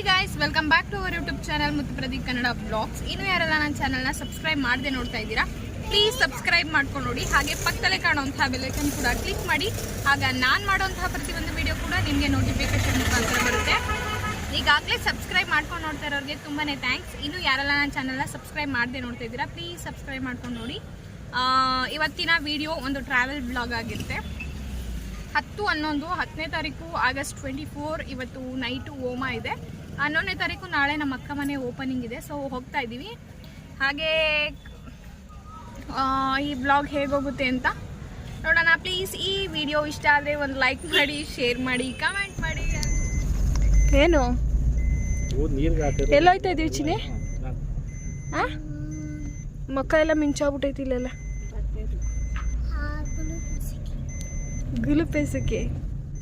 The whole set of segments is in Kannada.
Hi guys welcome back to our YouTube channel ಮತ್ತು ಪ್ರದೀಪ್ ಕನ್ನಡ ಬ್ಲಾಗ್ಸ್ ಇನ್ನು ಯಾರೆಲ್ಲ ನನ್ನ ಚಾನಲ್ನ ಸಬ್ಸ್ಕ್ರೈಬ್ ಮಾಡದೆ ನೋಡ್ತಾ ಇದ್ದೀರಾ ಪ್ಲೀಸ್ ಸಬ್ಸ್ಕ್ರೈಬ್ ಮಾಡ್ಕೊಂಡು ನೋಡಿ. ಹಾಗೆ ಪಕ್ಕದಲ್ಲೇ ಕಾಣುವಂತಹ ಬೆಲೆಕನ್ ಕೂಡ ಕ್ಲಿಕ್ ಮಾಡಿ. ಆಗ ನಾನು ಮಾಡುವಂತಹ ಪ್ರತಿಯೊಂದು ವಿಡಿಯೋ ಕೂಡ ನಿಮಗೆ ನೋಟಿಫಿಕೇಶನ್ ಮುಖಾಂತರ ಬರುತ್ತೆ. ಈಗಾಗಲೇ ಸಬ್ಸ್ಕ್ರೈಬ್ ಮಾಡ್ಕೊಂಡು ನೋಡ್ತಾ ಇರೋರಿಗೆ ತುಂಬಾ ಥ್ಯಾಂಕ್ಸ್ ಇನ್ನು ಯಾರೆಲ್ಲ ನನ್ನ ಚಾನಲ್ನ ಸಬ್ಸ್ಕ್ರೈಬ್ ಮಾಡದೆ ನೋಡ್ತಾ ಇದ್ದೀರಾ ಪ್ಲೀಸ್ ಸಬ್ಸ್ಕ್ರೈಬ್ ಮಾಡ್ಕೊಂಡು ನೋಡಿ. ಇವತ್ತಿನ ವಿಡಿಯೋ ಒಂದು ಟ್ರಾವೆಲ್ ಬ್ಲಾಗ್ ಆಗಿರುತ್ತೆ. ಹತ್ತು ಹನ್ನೊಂದು ಹತ್ತನೇ ತಾರೀಕು ಆಗಸ್ಟ್ ಟ್ವೆಂಟಿ ಫೋರ್ ಇವತ್ತು ನೈಟು ಹೋಮ ಇದೆ. ಹನ್ನೊಂದನೇ ತಾರೀಕು ನಾಳೆ ನಮ್ಮ ಅಕ್ಕ ಮನೆ ಓಪನಿಂಗ್ ಇದೆ ಸೊ ಹೋಗ್ತಾ ಇದ್ದೀವಿ. ಹಾಗೆ ಆ, ಈ ಬ್ಲಾಗ್ ಹೇಗೋಗುತ್ತೆ ಅಂತ ನೋಡೋಣ. ಪ್ಲೀಸ್ ಈ ವಿಡಿಯೋ ಇಷ್ಟ ಆದರೆ ಒಂದು ಲೈಕ್ ಮಾಡಿ ಶೇರ್ ಮಾಡಿ ಕಮೆಂಟ್ ಮಾಡಿ. ಏನು? ಎಲ್ಲೋಯ್ತಾ ಇದೀವಿ ಚಿನಿ ಆ? ಮಕ್ಕ ಎಲ್ಲ ಮಿಂಚಾಗ್ಬಿಟ್ಟೈತಿ ಇಲ್ಲೆಲ್ಲ. ಗುಲುಪೇಸಕ್ಕೆ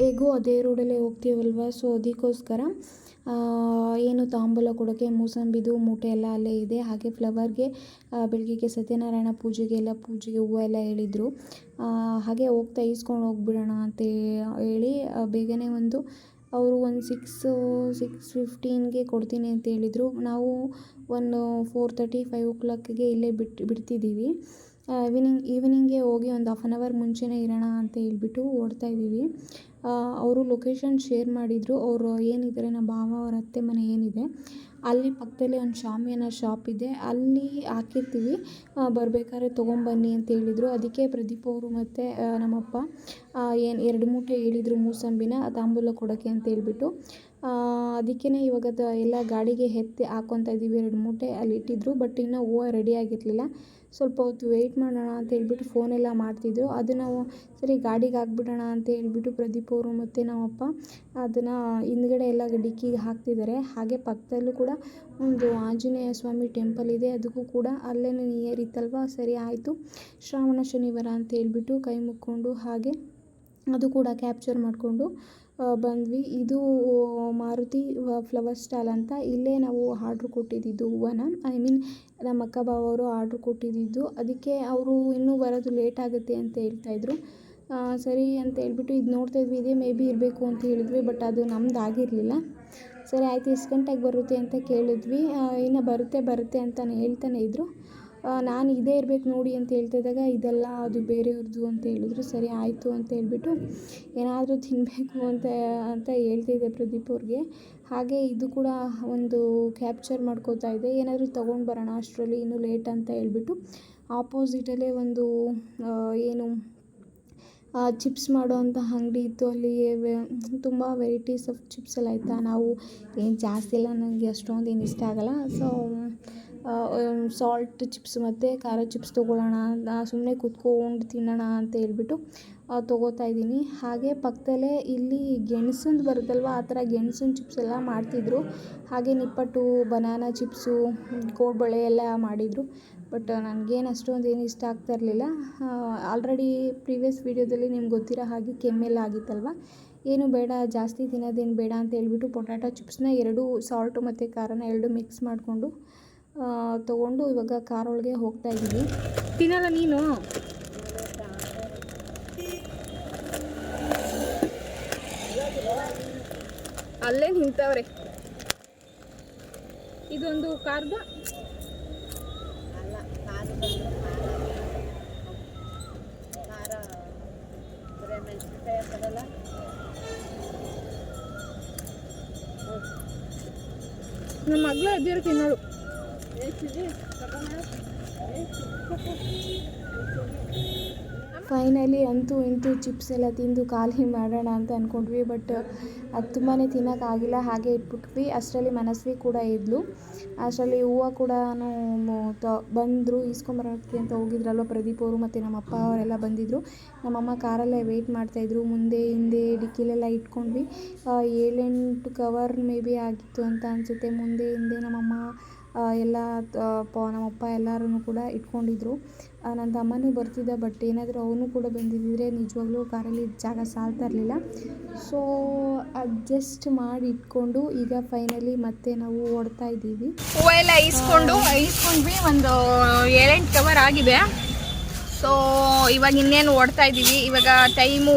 ಹೇಗೂ ಅದೇ ರೋಡಲ್ಲೇ ಹೋಗ್ತೀವಲ್ವ? ಸೊ ಅದಕ್ಕೋಸ್ಕರ ಏನು ತಾಂಬೂಲ ಕೊಡೋಕ್ಕೆ ಮೂಸಂಬಿದು, ಮೂಟೆ ಎಲ್ಲ ಅಲ್ಲೇ ಇದೆ. ಹಾಗೆ ಫ್ಲವರ್ಗೆ ಬೆಳಗ್ಗೆ ಬೆಳಗ್ಗೆಗೆ ಸತ್ಯನಾರಾಯಣ ಪೂಜೆಗೆ ಎಲ್ಲ, ಪೂಜೆಗೆ ಹೂವು ಎಲ್ಲ ಹೇಳಿದರು. ಹಾಗೆ ಹೋಗ್ತಾ ಇಸ್ಕೊಂಡು ಹೋಗ್ಬಿಡೋಣ ಅಂತ ಹೇಳಿ ಬೇಗನೆ ಒಂದು ಅವರು ಒಂದು ಸಿಕ್ಸ್ ಸಿಕ್ಸ್ ಫಿಫ್ಟೀನ್ಗೆ ಕೊಡ್ತೀನಿ ಅಂತ ಹೇಳಿದರು. ನಾವು ಒಂದು ಫೋರ್ ತರ್ಟಿ ಫೈವ್ ಓ ಕ್ಲಾಕ್ಗೆ ಇಲ್ಲೇ ಬಿಟ್ಟು ಬಿಡ್ತಿದ್ದೀವಿ. ಈವ್ನಿಂಗ್ ಈವ್ನಿಂಗ್ಗೆ ಹೋಗಿ ಒಂದು ಹಾಫ್ ಆನ್ ಅವರ್ ಮುಂಚೆನೇ ಇರೋಣ ಅಂತ ಹೇಳ್ಬಿಟ್ಟು ಓಡ್ತಾ ಇದ್ದೀವಿ. ಅವರು ಲೊಕೇಶನ್ ಶೇರ್ ಮಾಡಿದರು. ಅವರು ಏನಿದ್ದಾರೆ ನಮ್ಮ ಭಾವ ಅವ್ರ ಅತ್ತೆ ಮನೆ ಏನಿದೆ, ಅಲ್ಲಿ ಪಕ್ಕದಲ್ಲಿ ಒಂದು ಶಾಮಿಯಾನ ಶಾಪ್ ಇದೆ. ಅಲ್ಲಿ ಹಾಕಿರ್ತೀವಿ. ಬರಬೇಕಾದ್ರೆ ತೊಗೊಂಬನ್ನಿ ಅಂತ ಹೇಳಿದರು. ಅದಕ್ಕೆ ಪ್ರದೀಪ್ ಅವರು ಮತ್ತು ನಮ್ಮಪ್ಪ ಏನು ಎರಡು ಮೂಟೆ ಹೇಳಿದರು ಮೂಸಂಬಿನ ತಾಂಬೂಲ ಕೊಡೋಕ್ಕೆ ಅಂತ ಹೇಳ್ಬಿಟ್ಟು. ಅದಕ್ಕೇ ಇವಾಗ ಎಲ್ಲ ಗಾಡಿಗೆ ಎತ್ತಿ ಹಾಕ್ಕೊತಾ ಇದ್ದೀವಿ ಎರಡು ಮೂಟೆ ಅಲ್ಲಿ ಇಟ್ಟಿದ್ರು ಬಟ್ ಇನ್ನೂ ಹೂವು ರೆಡಿ ಆಗಿರಲಿಲ್ಲ. ಸ್ವಲ್ಪ ಹೊತ್ತು ವೆಯ್ಟ್ ಮಾಡೋಣ ಅಂತ ಹೇಳ್ಬಿಟ್ಟು ಫೋನೆಲ್ಲ ಮಾಡ್ತಿದ್ದರು ಅದು ನಾವು, ಸರಿ ಗಾಡಿಗೆ ಹಾಕ್ಬಿಡೋಣ ಅಂತ ಹೇಳ್ಬಿಟ್ಟು ಪ್ರದೀಪ್ ಅವರು ಮತ್ತು ನಮ್ಮಪ್ಪ ಅದನ್ನು ಹಿಂದ್ಗಡೆ ಎಲ್ಲ ಡಿಕ್ಕಿಗೆ ಹಾಕ್ತಿದ್ದಾರೆ. ಹಾಗೆ ಪಕ್ಕದಲ್ಲೂ ಕೂಡ ಒಂದು ಆಂಜನೇಯ ಸ್ವಾಮಿ ಟೆಂಪಲ್ ಇದೆ. ಅದಕ್ಕೂ ಕೂಡ ಅಲ್ಲೇ ನಿಯರ್ ಇತ್ತಲ್ವ? ಸರಿ ಆಯಿತು. ಶ್ರಾವಣ ಶನಿವಾರ ಅಂತ ಹೇಳ್ಬಿಟ್ಟು ಕೈ ಮುಕ್ಕೊಂಡು ಹಾಗೆ ಅದು ಕೂಡ ಕ್ಯಾಪ್ಚರ್ ಮಾಡಿಕೊಂಡು ಬಂದ್ವಿ. ಇದು ಮಾರುತಿ ಫ್ಲವರ್ ಸ್ಟಾಲ್ ಅಂತ ಇಲ್ಲೇ ನಾವು ಆರ್ಡ್ರ್ ಕೊಟ್ಟಿದ್ದಿದ್ದು ಹೂವನ. ಐ ಮೀನ್ ನಮ್ಮ ಅಕ್ಕ ಬಾವ ಅವರು ಆರ್ಡ್ರ್ ಕೊಟ್ಟಿದ್ದಿದ್ದು ಅದಕ್ಕೆ ಅವರು ಇನ್ನೂ ಬರೋದು ಲೇಟ್ ಆಗುತ್ತೆ ಅಂತ ಹೇಳ್ತಾಯಿದ್ರು ಸರಿ ಅಂತ ಹೇಳ್ಬಿಟ್ಟು ಇದು ನೋಡ್ತಾ ಇದ್ವಿ. ಇದೇ ಮೇ ಬಿ ಇರಬೇಕು ಅಂತ ಹೇಳಿದ್ವಿ ಬಟ್ ಅದು ನಮ್ದು ಆಗಿರಲಿಲ್ಲ. ಸರಿ, ಆಯಿತು, ಎಷ್ಟು ಗಂಟೆಗೆ ಬರುತ್ತೆ ಅಂತ ಕೇಳಿದ್ವಿ. ಇನ್ನು ಬರುತ್ತೆ ಬರುತ್ತೆ ಅಂತಲೇ ಹೇಳ್ತಾನೆ ಇದ್ದರು ನಾನು ಇದೇ ಇರಬೇಕು ನೋಡಿ ಅಂತ ಹೇಳ್ತಿದ್ದಾಗ ಇದೆಲ್ಲ ಅದು ಬೇರೆಯವ್ರದ್ದು ಅಂತ ಹೇಳಿದ್ರು. ಸರಿ, ಆಯಿತು ಅಂತ ಹೇಳಿಬಿಟ್ಟು ಏನಾದರೂ ತಿನ್ನಬೇಕು ಅಂತ ಅಂತ ಹೇಳ್ತಿದ್ದೆ ಪ್ರದೀಪ್ ಅವ್ರಿಗೆ. ಹಾಗೆ ಇದು ಕೂಡ ಒಂದು ಕ್ಯಾಪ್ಚರ್ ಮಾಡ್ಕೋತಾ ಇದೆ ಏನಾದರೂ ತೊಗೊಂಡು ಬರೋಣ, ಅಷ್ಟರಲ್ಲಿ ಇನ್ನೂ ಲೇಟ್ ಅಂತ ಹೇಳಿಬಿಟ್ಟು. ಆಪೋಸಿಟಲ್ಲೇ ಒಂದು ಏನು ಚಿಪ್ಸ್ ಮಾಡೋವಂಥ ಅಂಗಡಿ ಇತ್ತು. ಅಲ್ಲಿ ತುಂಬ ವೆರೈಟೀಸ್ ಆಫ್ ಚಿಪ್ಸ್ ಎಲ್ಲ ಆಯಿತಾ ನಾವು ಏನು ಜಾಸ್ತಿ ಎಲ್ಲ ನನಗೆ ಅಷ್ಟೊಂದು ಏನು ಇಷ್ಟ ಆಗಲ್ಲ. ಸೊ ಸಾಲ್ಟ್ ಚಿಪ್ಸ್ ಮತ್ತು ಖಾರ ಚಿಪ್ಸ್ ತೊಗೊಳ್ಳೋಣ ಸುಮ್ಮನೆ ಕುತ್ಕೊಂಡು ತಿನ್ನೋಣ ಅಂತ ಹೇಳ್ಬಿಟ್ಟು ತೊಗೋತಾ ಇದ್ದೀನಿ. ಹಾಗೆ ಪಕ್ಕದಲ್ಲೇ ಇಲ್ಲಿ ಗೆಣಸಂದು ಬರುತ್ತಲ್ವ, ಆ ಥರ ಗೆಣಸಿನ ಚಿಪ್ಸ್ ಎಲ್ಲ ಮಾಡ್ತಿದ್ರು. ಹಾಗೆ ನಿಪ್ಪಟ್ಟು ಬನಾನಾ ಚಿಪ್ಸು ಕೋಡ್ಬಳೆ ಎಲ್ಲ ಮಾಡಿದರು. ಬಟ್ ನನಗೇನು ಅಷ್ಟೊಂದು ಏನು ಇಷ್ಟ ಆಗ್ತಾ ಇರಲಿಲ್ಲ. ಆಲ್ರೆಡಿ ಪ್ರೀವಿಯಸ್ ವೀಡಿಯೋದಲ್ಲಿ ನಿಮ್ಗೆ ಗೊತ್ತಿರೋ ಹಾಗೆ ಕೆಮ್ಮೆಲ್ಲ ಆಗಿತ್ತಲ್ವ? ಏನು ಬೇಡ, ಜಾಸ್ತಿ ತಿನ್ನೋದೇನು ಬೇಡ ಅಂತ ಹೇಳ್ಬಿಟ್ಟು, ಪೊಟ್ಯಾಟೊ ಚಿಪ್ಸ್ನ ಎರಡು ಸಾಲ್ಟು ಮತ್ತು ಖಾರನ ಎರಡು ಮಿಕ್ಸ್ ಮಾಡಿಕೊಂಡು ತೊಗೊಂಡು ಇವಾಗ ಕಾರ್ ಒಳಗೆ ಹೋಗ್ತಾ ಇದ್ದೀವಿ ತಿನ್ನಲ್ಲ ನೀನು? ಅಲ್ಲೇ ನಿಂತವ್ರೆ. ಇದೊಂದು ಕಾರ್ದ? ನಮ್ಮ ಮಗಳು ಎದ್ದಿರು ತಿನ್ನೋಳು ಫೈನಲಿ ಅಂತೂ ಇಂತೂ ಚಿಪ್ಸ್ ಎಲ್ಲ ತಿಂದು ಖಾಲಿ ಮಾಡೋಣ ಅಂತ ಅಂದ್ಕೊಂಡ್ವಿ ಬಟ್ ಅದು ತುಂಬಾ ತಿನ್ನೋಕ್ಕಾಗಿಲ್ಲ ಹಾಗೆ ಇಟ್ಬಿಟ್ವಿ. ಅಷ್ಟರಲ್ಲಿ ಮನಸ್ವಿ ಕೂಡ ಇದ್ಲು. ಅಷ್ಟರಲ್ಲಿ ಹೂವು ಕೂಡ ತ, ಬಂದರು. ಈಸ್ಕೊಂಬರೋಕ್ಕೆ ಅಂತ ಹೋಗಿದ್ರಲ್ವ ಪ್ರದೀಪ್ ಅವರು ಮತ್ತು ನಮ್ಮ ಅಪ್ಪ ಅವರೆಲ್ಲ ಬಂದಿದ್ದರು ನಮ್ಮಮ್ಮ ಕಾರಲ್ಲೇ ವೆಯ್ಟ್ ಮಾಡ್ತಾಯಿದ್ರು ಮುಂದೆ, ಹಿಂದೆ, ಡಿಕ್ಕಿಲೆಲ್ಲ ಇಟ್ಕೊಂಡ್ವಿ. ಏಳೆಂಟು ಕವರ್ ಮೇ ಬಿ ಆಗಿತ್ತು ಅಂತ ಅನಿಸುತ್ತೆ. ಮುಂದೆ, ಹಿಂದೆ ನಮ್ಮಮ್ಮ ಎಲ್ಲ ಪ ನಮ್ಮಪ್ಪ ಎಲ್ಲರೂ ಕೂಡ ಇಟ್ಕೊಂಡಿದ್ರು. ನನ್ನ ತಮ್ಮನೂ ಬರ್ತಿದ್ದ ಬಟ್ ಏನಾದರೂ ಅವನು ಕೂಡ ಬಂದಿದ್ದಿದ್ರೆ ನಿಜವಾಗ್ಲೂ ಕಾರಲ್ಲಿ ಜಾಗ ಸಾಲ್ತಾ ಇರಲಿಲ್ಲ. ಸೊ ಅಡ್ಜಸ್ಟ್ ಮಾಡಿ ಇಟ್ಕೊಂಡು ಈಗ ಫೈನಲಿ ಮತ್ತೆ ನಾವು ಓಡ್ತಾ ಇದ್ದೀವಿ. ಹೂವೆಲ್ಲ ಐಸ್ಕೊಂಡು ಐಸ್ಕೊಂಡ್ವಿ ಒಂದು ಏಳೆಂಟು ಕವರ್ ಆಗಿದೆ. ಸೊ ಇವಾಗ ಇನ್ನೇನು ಓಡ್ತಾ ಇದ್ದೀವಿ. ಇವಾಗ ಟೈಮು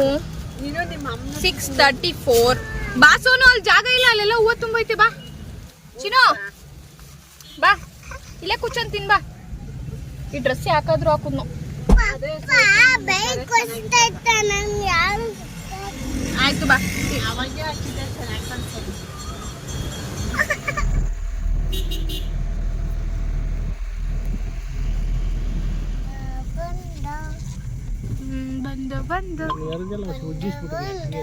ಸಿಕ್ಸ್ ತರ್ಟಿ ಫೋರ್ ಬಾಸೋನು ಅಲ್ಲಿ ಜಾಗ ಇಲ್ಲ ಅಲ್ಲೆಲ್ಲ ಹೂವು ತುಂಬೈತೆ ಬಾ. ಹೇಳ್ತೀನಿ ಬಾ. ಈ ಡ್ರೆಸ್ ಯಾಕಾದ್ರೂ ಹಾಕುದ್ನು. ಆಯ್ತು ಬಾ. ಬಂದ ಬಂದು. ಬಂದು.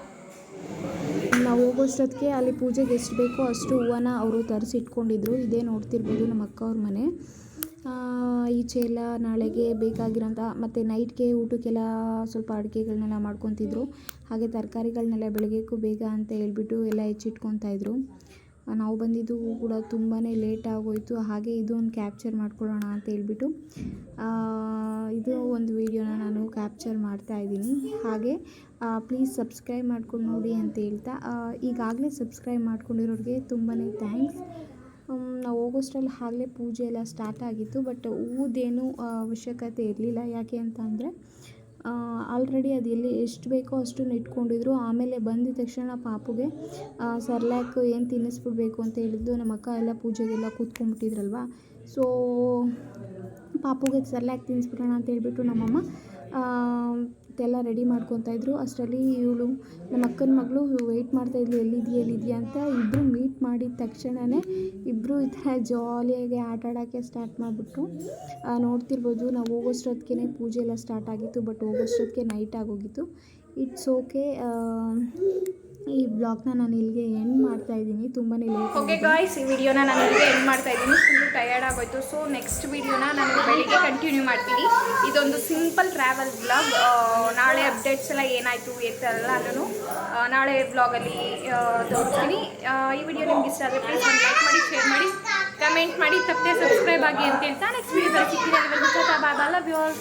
ನಾವು ಹೋಗೋಷ್ಟೊತ್ತಿಗೆ ಅಲ್ಲಿ ಪೂಜೆಗೆ ಎಷ್ಟು ಬೇಕೋ ಅಷ್ಟು ಹೂವನ್ನ ಅವರು ತರಿಸಿ ಇಟ್ಕೊಂಡಿದ್ರು. ಇದೇ ನೋಡ್ತಿರ್ಬೋದು ನಮ್ಮ ಅಕ್ಕ ಅವ್ರ ಮನೆ ಈಚೆ ಎಲ್ಲ ನಾಳೆಗೆ ಬೇಕಾಗಿರೋಂಥ ಮತ್ತು ನೈಟ್ಗೆ ಊಟಕ್ಕೆಲ್ಲ ಸ್ವಲ್ಪ ಅಡುಗೆಗಳನ್ನೆಲ್ಲ ಮಾಡ್ಕೊತಿದ್ರು. ಹಾಗೆ ತರಕಾರಿಗಳನ್ನೆಲ್ಲ ಬೆಳಗ್ಗೆಕ್ಕೂ ಬೇಗ ಅಂತ ಹೇಳ್ಬಿಟ್ಟು ಎಲ್ಲ ಹೆಚ್ಚಿಟ್ಕೊತಾ ಇದ್ರು. ಆ, ನಾವು ಬಂದಿದ್ದು ಕೂಡ ತುಂಬಾ ಲೇಟ್ ಆಗೋಯಿತು. ಹಾಗೆ ಇದು ಒಂದು ಕ್ಯಾಪ್ಚರ್ ಮಾಡ್ಕೊಳ್ಳೋಣ ಅಂತ ಹೇಳ್ಬಿಟ್ಟು ಇದು ಒಂದು ವೀಡಿಯೋನ ನಾನು ಕ್ಯಾಪ್ಚರ್ ಮಾಡ್ತಾ ಇದ್ದೀನಿ. ಹಾಗೆ ಪ್ಲೀಸ್ ಸಬ್ಸ್ಕ್ರೈಬ್ ಮಾಡ್ಕೊಂಡು ನೋಡಿ ಅಂತ ಹೇಳ್ತಾ ಈಗಾಗಲೇ ಸಬ್ಸ್ಕ್ರೈಬ್ ಮಾಡ್ಕೊಂಡಿರೋರಿಗೆ ತುಂಬಾ ಥ್ಯಾಂಕ್ಸ್. ನಾವು ಹೋಗೋಷ್ಟ್ರಲ್ಲಿ ಆಗಲೇ ಪೂಜೆ ಎಲ್ಲ ಸ್ಟಾರ್ಟ್ ಆಗಿತ್ತು, ಬಟ್ ಹೂದೇನು ಅವಶ್ಯಕತೆ ಇರಲಿಲ್ಲ. ಯಾಕೆ ಅಂತ ಅಂದರೆ ಆಲ್ರೆಡಿ ಅದು ಎಲ್ಲಿ ಎಷ್ಟು ಬೇಕೋ ಅಷ್ಟು ಇಟ್ಕೊಂಡಿದ್ರು. ಆಮೇಲೆ ಬಂದಿದ ತಕ್ಷಣ ಪಾಪುಗೆ ಸರ್ಲ್ಯಾಕ್ ಏನು ತಿನ್ನಿಸ್ಬಿಡ್ಬೇಕು ಅಂತ ಹೇಳಿದ್ದು ನಮ್ಮ ಅಕ್ಕ ಎಲ್ಲ ಪೂಜೆಗೆಲ್ಲ ಕೂತ್ಕೊಂಡ್ಬಿಟ್ಟಿದ್ರಲ್ವ? ಸೊ ಪಾಪುಗೆ ಸರ್ಲ್ಯಾಕ್ ತಿನ್ನಿಸ್ಬಿಡೋಣ ಅಂತ ಹೇಳ್ಬಿಟ್ಟು ನಮ್ಮಮ್ಮ ಎಲ್ಲ ರೆಡಿ ಮಾಡ್ಕೊತಾ ಇದ್ದರು ಅಷ್ಟರಲ್ಲಿ ಇವಳು ನಮ್ಮ ಅಕ್ಕನ ಮಗಳು ವೆಯ್ಟ್ ಮಾಡ್ತಾಯಿದ್ಲು ಎಲ್ಲಿದೆಯಾ ಎಲ್ಲಿದೆಯಾ ಅಂತ ಇಬ್ಬರು ಮೀಟ್ ಮಾಡಿದ ತಕ್ಷಣವೇ ಇಬ್ಬರು ಈ ಥರ ಜಾಲಿಯಾಗಿ ಆಟ ಆಡೋಕ್ಕೆ ಸ್ಟಾರ್ಟ್ ಮಾಡಿಬಿಟ್ರು. ನೋಡ್ತಿರ್ಬೋದು, ನಾವು ಹೋಗೋಷ್ಟೊತ್ತಿಗೆ ಪೂಜೆ ಎಲ್ಲ ಸ್ಟಾರ್ಟ್ ಆಗಿತ್ತು ಬಟ್ ಹೋಗೋಷ್ಟೊತ್ತಿಗೆ ನೈಟ್ ಆಗೋಗಿತ್ತು. ಇಟ್ಸ್ ಓಕೆ ಈ ಬ್ಲಾಗ್ನ ನಾನು ಇಲ್ಲಿಗೆ ಎಂಡ್ ಮಾಡ್ತಾ ಇದ್ದೀನಿ. ತುಂಬಾ ಲೇಟ್ ಓಕೆ ಗಾಯ್ಸ್ ಈ ವಿಡಿಯೋನ ನಾನು ಇಲ್ಲಿಗೆ ಎಂಡ್ ಮಾಡ್ತಾ ಇದ್ದೀನಿ. ಫುಲ್ ಟಯರ್ಡ್ ಆಗೋಯ್ತು. ಸೊ ನೆಕ್ಸ್ಟ್ ವಿಡಿಯೋನ ನಾನು ಬೆಳಿಗ್ಗೆ ಕಂಟಿನ್ಯೂ ಮಾಡ್ತೀನಿ. ಇದೊಂದು ಸಿಂಪಲ್ ಟ್ರಾವೆಲ್ ಬ್ಲಾಗ್ ನಾಳೆ ಅಪ್ಡೇಟ್ಸ್ ಎಲ್ಲ ಏನಾಯಿತು ನಾನು ನಾಳೆ ಬ್ಲಾಗಲ್ಲಿ ತೋರಿಸ್ತೀನಿ. ಈ ವಿಡಿಯೋ ನಿಮ್ಗೆ ಇಷ್ಟ ಆದರೆ ಪ್ಲೀಸ್ ಒಂದು ಲೈಕ್ ಮಾಡಿ ಶೇರ್ ಮಾಡಿ ಕಮೆಂಟ್ ಮಾಡಿ. ತಪ್ಪದೆ ಸಬ್ಸ್ಕ್ರೈಬ್ ಆಗಿ ಅಂತ ಹೇಳ್ತಾ ನೆಕ್ಸ್ಟ್ ವಿಡಿಯೋದಲ್ಲಿ ಸಿಗ್ತೀನಿ. Bye bye love you all